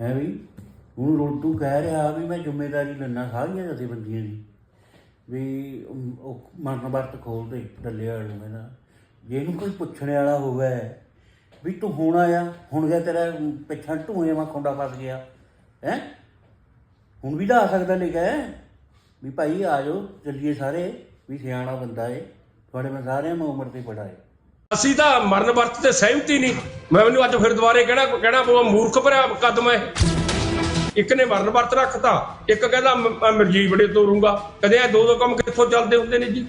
ਹੈ ਵੀ ਹੁਣ ਰੋਟੂ ਕਹਿ ਰਿਹਾ ਵੀ ਮੈਂ ਜ਼ਿੰਮੇਵਾਰੀ ਲੈਣਾ ਸਾਰੀਆਂ ਜਥੇਬੰਦੀਆਂ ਦੀ, ਵੀ ਉਹ ਮਰਨ ਵਰਤ ਖੋਲ ਦੇ ਡੱਲੇ ਵਾਲੇ ਨੂੰ ਕਹਿੰਦਾ, ਜੇ ਇਹਨੂੰ ਕੋਈ ਪੁੱਛਣ ਵਾਲਾ ਹੋਵੇ ਵੀ ਤੂੰ ਹੁਣ ਆਇਆ, ਹੁਣ ਗਿਆ ਤੇਰਾ ਪਿੱਛਾ ਢੂਏ ਮਾ ਖੁੰਡਾ ਫਸ ਗਿਆ, ਹੈ? ਹੁਣ ਵੀ ਤਾਂ ਆ ਸਕਦਾ ਲਿਖਿਆ ਹੈ ਵੀ ਭਾਈ ਆ ਜਾਓ, ਚੱਲੀਏ ਸਾਰੇ, ਵੀ ਸਿਆਣਾ ਬੰਦਾ ਏ, ਤੁਹਾਡੇ ਮੈਂ ਸਾਰਿਆਂ ਮੈਂ ਉਮਰ ਤੇ ਬੜਾ ਏ ਅਸੀਂ ਤਾਂ ਮਰਨ ਵਰਤ ਤੇ ਸਹਿਮਤੀ ਨਹੀਂ। ਮੈਂ ਮੈਨੂੰ ਅੱਜ ਫਿਰ ਦੁਬਾਰੇ ਕਹਿਣਾ ਕਹਿਣਾ ਪਊਗਾ, ਮੂਰਖ ਭਰਿਆ ਕਦਮ ਹੈ। ਇੱਕ ਨੇ ਮਰਨ ਵਰਤ ਰੱਖਤਾ, ਇੱਕ ਕਹਿੰਦਾ, ਮੈਂ ਮਰਜ਼ੀ ਬੜੇ ਤੋਰੂੰਗਾ। ਕਦੇ ਇਹ ਦੋ ਦੋ ਕੰਮ ਕਿੱਥੋਂ ਚੱਲਦੇ ਹੁੰਦੇ ਨੇ ਜੀ?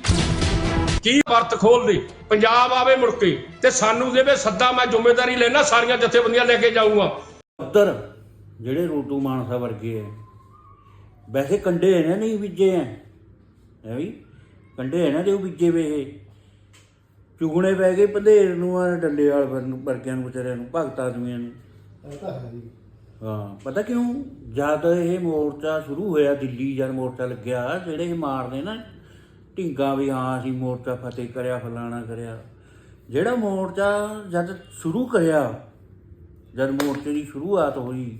ਕੀ ਵਰਤ ਖੋਲਦੇ ਪੰਜਾਬ ਆਵੇ ਮੁੜ ਕੇ ਤੇ ਸਾਨੂੰ ਦੇਵੇ ਸੱਦਾ, ਮੈਂ ਜ਼ਿੰਮੇਵਾਰੀ ਲੈਣਾ ਸਾਰੀਆਂ ਜਥੇਬੰਦੀਆਂ ਲੈ ਕੇ ਜਾਊਂਗਾ। ਉੱਤਰ ਜਿਹੜੇ ਰੋਟੂ ਮਾਨਸਾ ਵਰਗੇ ਐ, ਵੈਸੇ ਕੰਡੇ ਇਹਨਾਂ ਨਹੀਂ ਬੀਜੇ ਐ। ਹੈ ਵੀ? ਕੰਡੇ ਇਹਨਾਂ ਦੇ ਬੀਜੇ ਵੇ ਇਹ। ਚੁਗਣੇ ਪੈ ਗਏ ਪੰਧੇਰ ਨੂੰ ਆ ਡੱਲੇ ਵਾਲ ਵਰ- ਵਰਗਿਆਂ ਨੂੰ ਵਿਚਾਰਿਆਂ ਨੂੰ ਭਗਤ ਆਦਮੀਆਂ ਨੂੰ ਇਹ ਤਾਂ ਹੈ ਜੀ। ਹਾਂ ਪਤਾ ਕਿਉਂ? ਜਦ ਇਹ ਮੋਰਚਾ ਸ਼ੁਰੂ ਹੋਇਆ ਦਿੱਲੀ ਜਦ ਮੋਰਚਾ ਲੱਗਿਆ ਜਿਹੜੇ ਇਹ ਮਾਰਦੇ ਨਾ ਢਿੰਗਾ ਵੀ ਹਾਂ ਅਸੀਂ ਮੋਰਚਾ ਫਤਿਹ ਕਰਿਆ ਫਲਾਣਾ ਕਰਿਆ। ਜਿਹੜਾ ਮੋਰਚਾ ਜਦ ਸ਼ੁਰੂ ਕਰਿਆ ਜਦ ਮੋਰਚੇ ਦੀ ਸ਼ੁਰੂਆਤ ਹੋਈ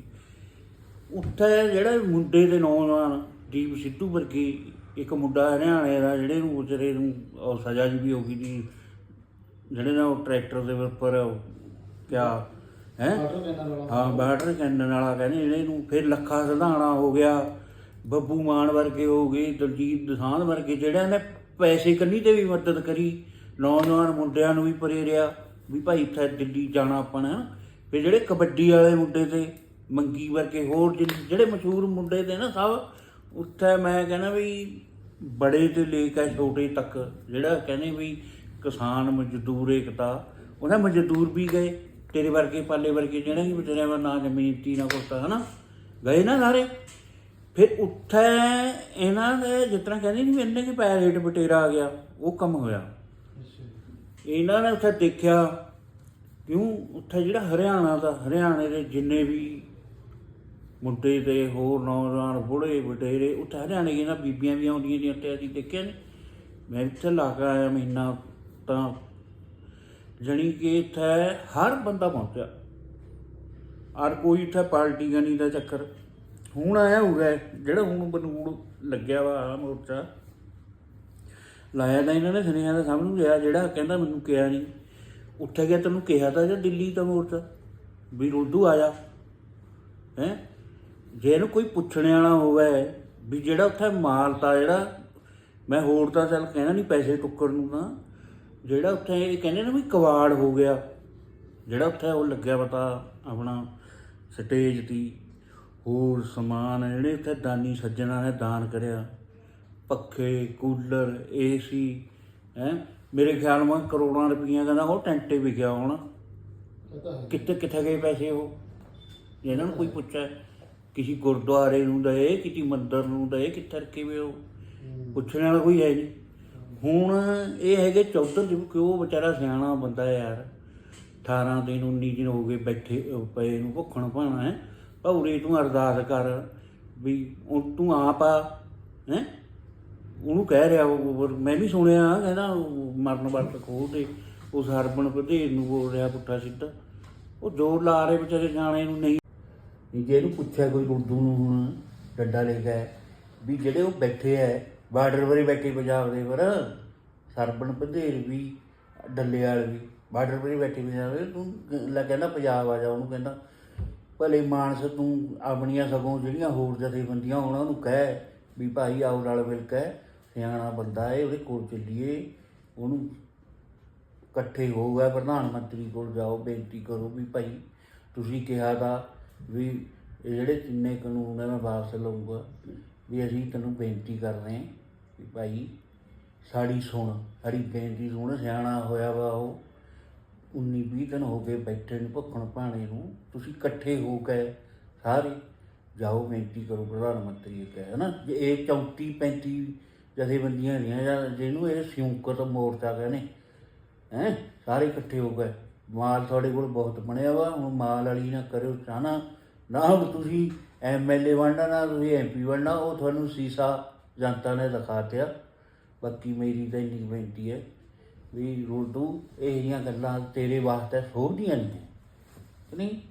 ਉੱਥੇ ਜਿਹੜੇ ਮੁੰਡੇ ਦੇ ਨੌਜਵਾਨ ਦੀਪ ਸਿੱਧੂ ਵਰਗੇ ਇੱਕ ਮੁੰਡਾ ਹਰਿਆਣੇ ਦਾ ਜਿਹੜੇ ਨੂੰ ਵਿਚਾਰੇ ਨੂੰ ਸਜ਼ਾ ਜੀ ਵੀ ਹੋ ਗਈ ਦੀ ਜਿਹੜੇ ਨਾ ਉਹ ਟਰੈਕਟਰ ਦੇ ਉੱਪਰ ਕਿਆ ਹੈ? ਹਾਂ ਬਾਰਡਰ ਕੈਂਡਨ ਵਾਲਾ ਕਹਿੰਦੇ ਜਿਹੜੇ ਨੂੰ ਫਿਰ ਲੱਖਾ ਸਧਾਣਾ ਹੋ ਗਿਆ। ਬੱਬੂ ਮਾਨ ਵਰਗੇ ਹੋ ਗਏ ਦਲਜੀਤ ਦਸਾਂਝ ਵਰਗੇ ਜਿਹੜਿਆਂ ਨੇ ਪੈਸੇ ਕੰਨੀ ਤੇ ਵੀ ਮਦਦ ਕਰੀ ਨੌਜਵਾਨ ਮੁੰਡਿਆਂ ਨੂੰ ਵੀ ਪ੍ਰੇਰਿਆ ਵੀ ਭਾਈ ਇੱਥੇ ਦਿੱਲੀ ਜਾਣਾ ਆਪਾਂ ਨੇ ਹਨਾ। ਫਿਰ ਜਿਹੜੇ ਕਬੱਡੀ ਵਾਲੇ ਮੁੰਡੇ ਤੇ ਮੰਗੀ ਵਰਗੇ ਹੋਰ ਜਿਹੜੇ ਮਸ਼ਹੂਰ ਮੁੰਡੇ ਤੇ ਨਾ ਸਭ ਉੱਥੇ ਮੈਂ ਕਹਿੰਦਾ ਵੀ ਬੜੇ ਤੇ ਲੈ ਕੇ ਛੋਟੇ ਤੱਕ ਜਿਹੜਾ ਕਹਿੰਦੇ ਵੀ ਕਿਸਾਨ ਮਜ਼ਦੂਰ ਏਕਤਾ ਉਹਨਾਂ ਮਜ਼ਦੂਰ ਵੀ ਗਏ, ਤੇਰੇ ਵਰਗੇ ਪਾਲੇ ਵਰਗੇ ਜਿਹੜਾ ਕਿ ਵਿਚਾਰਿਆਂ ਨਾ ਜ਼ਮੀਨ ਜ਼ਮੀਨਤੀ ਨਾ ਕੁਛ ਹਨਾ? ਗਏ ਨਾ ਸਾਰੇ। ਫਿਰ ਉੱਥੇ ਇਹਨਾਂ ਦੇ ਜਿਸ ਤਰ੍ਹਾਂ ਕਹਿੰਦੇ ਨਹੀਂ ਇਹਨੇ ਕਿ ਪੈ ਰੇਟ ਬਟੇਰਾ ਆ ਗਿਆ, ਉਹ ਕੰਮ ਹੋਇਆ। ਇਹਨਾਂ ਨੇ ਉੱਥੇ ਦੇਖਿਆ, ਕਿਉਂ ਉੱਥੇ ਜਿਹੜਾ ਹਰਿਆਣਾ ਦਾ, ਹਰਿਆਣੇ ਦੇ ਜਿੰਨੇ ਵੀ ਮੁੰਡੇ ਤੇ ਹੋਰ ਨੌਜਵਾਨ ਬੁੜੇ ਬਟੇਰੇ, ਉੱਥੇ ਹਰਿਆਣੇ ਦੀਆਂ ਬੀਬੀਆਂ ਵੀ ਆਉਂਦੀਆਂ ਨੇ, ਉੱਥੇ ਅਸੀਂ ਦੇਖਿਆ ਨੇ। ਮੈਂ ਇੱਥੇ ਲਾ ਕੇ ਆਇਆ ਮਹੀਨਾ ਤਾਂ ਜਣੀ ਕਿ ਇੱਥੇ ਹਰ ਬੰਦਾ ਪਹੁੰਚਿਆ। ਔਰ ਕੋਈ ਇੱਥੇ ਪਾਰਟੀ ਗਣੀ ਦਾ ਚੱਕਰ। ਹੁਣ ਆਇਆ ਹੋਊਗਾ, ਜਿਹੜਾ ਹੁਣ ਬਨੂੜ ਲੱਗਿਆ ਵਾ ਆਹ ਮੋਰਚਾ। ਲਾਇਆ ਤਾਂ ਇਹਨਾਂ ਨੇ ਸੁਨੇਹਾ ਦਾ ਸਭ ਨੂੰ ਗਿਆ ਜਿਹੜਾ ਕਹਿੰਦਾ ਮੈਨੂੰ ਕਿਹਾ ਨਹੀਂ ਉੱਥੇ ਗਿਆ, ਤੈਨੂੰ ਕਿਹਾ ਤਾਂ ਜਾਂ ਦਿੱਲੀ ਦਾ ਮੋਰਚਾ, ਵੀ ਰੋਡੂ ਆਇਆ ਹੈ? ਜੇ ਇਹਨੂੰ ਕੋਈ ਪੁੱਛਣ ਵਾਲਾ ਹੋਵੇ, ਵੀ ਜਿਹੜਾ ਉੱਥੇ ਮਾਲ ਜਿਹੜਾ, ਮੈਂ ਹੋਰ ਤਾਂ ਚੱਲ ਕਹਿਣਾ ਨਹੀਂ ਪੈਸੇ ਟੁੱਕਰ ਨੂੰ ਤਾਂ। ਜਿਹੜਾ ਉੱਥੇ ਇਹ ਕਹਿੰਦੇ ਨਾ ਵੀ ਕਵਾੜ ਹੋ ਗਿਆ ਜਿਹੜਾ ਉੱਥੇ ਉਹ ਲੱਗਿਆ ਪਤਾ ਆਪਣਾ ਸਟੇਜ ਦੀ ਹੋਰ ਸਮਾਨ ਜਿਹੜੇ ਉੱਥੇ ਦਾਨੀ ਸੱਜਣਾ ਨੇ ਦਾਨ ਕਰਿਆ ਪੱਖੇ ਕੂਲਰ ਏਸੀ ਹੈ? ਮੇਰੇ ਖਿਆਲ ਮਾ ਕਰੋੜਾਂ ਰੁਪਈਆ ਕਹਿੰਦਾ ਉਹ ਟੈਂਟੇ ਵਿਕਿਆ ਹੋਣਾ। ਕਿੱਥੇ ਕਿੱਥੇ ਗਏ ਪੈਸੇ ਉਹ? ਇਹਨਾਂ ਨੂੰ ਕੋਈ ਪੁੱਛਿਆ ਕਿਸੇ ਗੁਰਦੁਆਰੇ ਨੂੰ ਦਏ ਕਿਸੇ ਮੰਦਰ ਨੂੰ ਦਏ ਕਿੱਥੇ ਰੱਖੇ ਵੇ ਉਹ। ਪੁੱਛਣ ਵਾਲਾ ਕੋਈ ਹੈ ਨਹੀਂ। ਹੁਣ ਇਹ ਹੈਗੇ ਚੌਧਰ ਜੀ ਕਿ ਉਹ ਵਿਚਾਰਾ ਸਿਆਣਾ ਬੰਦਾ ਯਾਰ। 18 ਦਿਨ 19 ਦਿਨ ਹੋ ਗਏ ਬੈਠੇ ਪਏ ਨੂੰ ਭੁੱਖਣ ਭਾਣਾ ਹੈ। ਭੌਰੇ ਤੂੰ ਅਰਦਾਸ ਕਰ ਵੀ ਉਹ ਤੂੰ ਆਪ ਆ, ਹੈ? ਉਹਨੂੰ ਕਹਿ ਰਿਹਾ ਉਹ ਮੈਂ ਵੀ ਸੁਣਿਆ, ਕਹਿੰਦਾ ਮਰਨ ਵਰਤ ਖੋਲ ਦੇ ਉਸ ਹਰਬਨ ਵਧੇਰ ਨੂੰ ਬੋਲ ਰਿਹਾ ਪੁੱਠਾ ਸਿੱਧਾ। ਉਹ ਜ਼ੋਰ ਲਾ ਰਹੇ ਵਿਚਾਰੇ ਜਾਣੇ ਨੂੰ, ਨਹੀਂ। ਨਹੀਂ ਜੇ ਇਹਨੂੰ ਪੁੱਛਿਆ ਕੋਈ ਉਰਦੂ ਨੂੰ ਹੁਣ, ਡੱਡਾ ਲੈ ਕੇ ਵੀ ਜਿਹੜੇ ਉਹ ਬੈਠੇ ਐ ਬਾਰਡਰ ਵਰੇ ਬੈਠੇ ਪੰਜਾਬ ਦੇ ਪਰ ਸਰਬਣ ਵਧੇਰ ਵੀ, ਡੱਲੇ ਵਾਲ ਵੀ, ਬਾਰਡਰ ਵਰੇ ਬੈਠੇ ਪੰਜਾਬ ਦੇ, ਤੂੰ ਲੈ ਕਹਿੰਦਾ ਪੰਜਾਬ ਆ ਜਾ, ਉਹਨੂੰ ਕਹਿੰਦਾ, ਭਲੇ ਮਾਨਸ ਤੂੰ ਆਪਣੀਆਂ ਸਗੋਂ ਜਿਹੜੀਆਂ ਹੋਰ ਜਥੇਬੰਦੀਆਂ ਉਹਨਾਂ ਨੂੰ ਕਹਿ, ਵੀ ਭਾਈ ਆਓ ਨਾਲ ਮਿਲ ਕੇ, ਸਿਆਣਾ ਬੰਦਾ ਏ, ਉਹਦੇ ਕੋਲ ਚੱਲੀਏ, ਉਹਨੂੰ ਇਕੱਠੇ ਹੋਊਗਾ ਪ੍ਰਧਾਨ ਮੰਤਰੀ ਕੋਲ ਜਾਓ, ਬੇਨਤੀ ਕਰੋ ਵੀ ਭਾਈ ਤੁਸੀਂ ਕਿਹਾ ਤਾਂ ਵੀ ਇਹ ਜਿਹੜੇ ਤਿੰਨੇ ਕਾਨੂੰਨ ਹੈ ਮੈਂ ਵਾਪਸ ਲਊਂਗਾ, ਵੀ ਅਸੀਂ ਤੈਨੂੰ ਬੇਨਤੀ ਕਰ ਰਹੇ ਹਾਂ। ਵੀ ਭਾਈ ਸਾਡੀ ਸੁਣ ਸਾਡੀ ਬੇਨਤੀ ਸੁਣ, ਸਿਆਣਾ ਹੋਇਆ ਵਾ ਉਹ। 19 20 ਦਿਨ ਹੋ ਗਏ ਬੈਠੇ ਨੂੰ ਭੁੱਖਣ ਭਾਣੇ ਨੂੰ। ਤੁਸੀਂ ਇਕੱਠੇ ਹੋ ਕੇ ਸਾਰੇ ਜਾਓ, ਬੇਨਤੀ ਕਰੋ ਪ੍ਰਧਾਨ ਮੰਤਰੀ ਅੱਗੇ ਹੈ ਨਾ ਜੇ ਇਹ 34 35 ਜਥੇਬੰਦੀਆਂ ਦੀਆਂ ਜਾਂ ਜਿਹਨੂੰ ਇਹ ਸੰਯੁਕਤ ਮੋਰਚਾ ਕਹਿੰਦੇ, ਹੈ? ਸਾਰੇ ਇਕੱਠੇ ਹੋ ਗਏ ਮਾਲ ਤੁਹਾਡੇ ਕੋਲ ਬਹੁਤ ਬਣਿਆ ਵਾ, ਹੁਣ ਮਾਲ ਵਾਲੀ ਨਾ ਕਰਿਓ ਚਾਹਨਾ। ਨਾ ਹੁਣ ਤੁਸੀਂ ਐਮਐਲਏ ਬਣਨਾ, ਨਾ ਤੁਸੀਂ ਐਮਪੀ ਬਣਨਾ, ਉਹ ਤੁਹਾਨੂੰ ਸੀਸਾ ਜਨਤਾ ਨੇ ਦਿਖਾਤਿਆ ਬਾਕੀ ਮੇਰੀ ਤਾਂ ਇੰਨੀ ਕੁ ਬੇਨਤੀ ਹੈ ਵੀ ਰੋਡੂ ਇਹ ਜਿਹੀਆਂ ਗੱਲਾਂ ਤੇਰੇ ਵਾਸਤੇ ਸੋਭਦੀਆਂ ਨਹੀਂ ਨਹੀਂ?